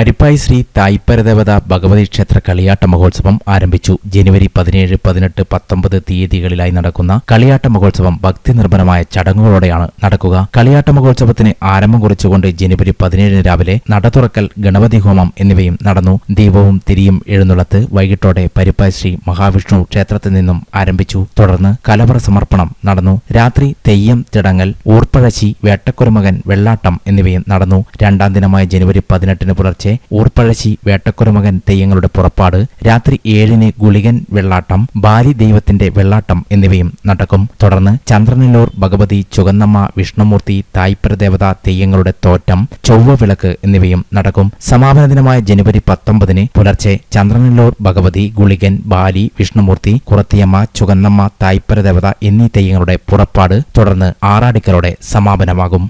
പരിപ്പായി ശ്രീ തായ്പരദേവത ഭഗവതി ക്ഷേത്ര കളിയാട്ട മഹോത്സവം ആരംഭിച്ചു. ജനുവരി പതിനേഴ് പതിനെട്ട് പത്തൊമ്പത് തീയതികളിലായി നടക്കുന്ന കളിയാട്ട മഹോത്സവം ഭക്തി നിർഭരമായ ചടങ്ങുകളോടെയാണ് നടക്കുക. കളിയാട്ട മഹോത്സവത്തിന് ആരംഭം കുറിച്ചുകൊണ്ട് ജനുവരി പതിനേഴിന് രാവിലെ നട തുറക്കൽ ഗണപതി ഹോമം എന്നിവയും നടന്നു. ദീപവും തിരിയും എഴുന്നള്ളത്ത് വൈകിട്ടോടെ പരിപ്പായി ശ്രീ മഹാവിഷ്ണു ക്ഷേത്രത്തിൽ നിന്നും ആരംഭിച്ചു. തുടർന്ന് കലവറ സമർപ്പണം നടന്നു. രാത്രി തെയ്യം തിടങ്ങൽ ഊർപ്പഴശി വേട്ടക്കുരുമകൻ വെള്ളാട്ടം എന്നിവയും നടന്നു. രണ്ടാം ദിനമായ ജനുവരി പതിനെട്ടിന് പുലർച്ചെ ഊർപ്പഴശ്ശി വേട്ടക്കുരമകൻ തെയ്യങ്ങളുടെ പുറപ്പാട് രാത്രി ഏഴിന് ഗുളികൻ വെള്ളാട്ടം ബാലി ദൈവത്തിന്റെ വെള്ളാട്ടം എന്നിവയും നടക്കും. തുടർന്ന് ചന്ദ്രനല്ലൂർ ഭഗവതി ചുഗന്നമ്മ വിഷ്ണുമൂർത്തി തായ്പരദേവത തെയ്യങ്ങളുടെ തോറ്റം ചൊവ്വ വിളക്ക് എന്നിവയും നടക്കും. സമാപന ദിനമായ ജനുവരി പത്തൊമ്പതിന് പുലർച്ചെ ചന്ദ്രനല്ലൂർ ഭഗവതി ഗുളികൻ ബാലി വിഷ്ണുമൂർത്തി കുറത്തിയമ്മ ചുഗന്നമ്മ തായ്പരദേവത എന്നീ തെയ്യങ്ങളുടെ പുറപ്പാട് തുടർന്ന് ആറാടിക്കലോടെ സമാപനമാകും.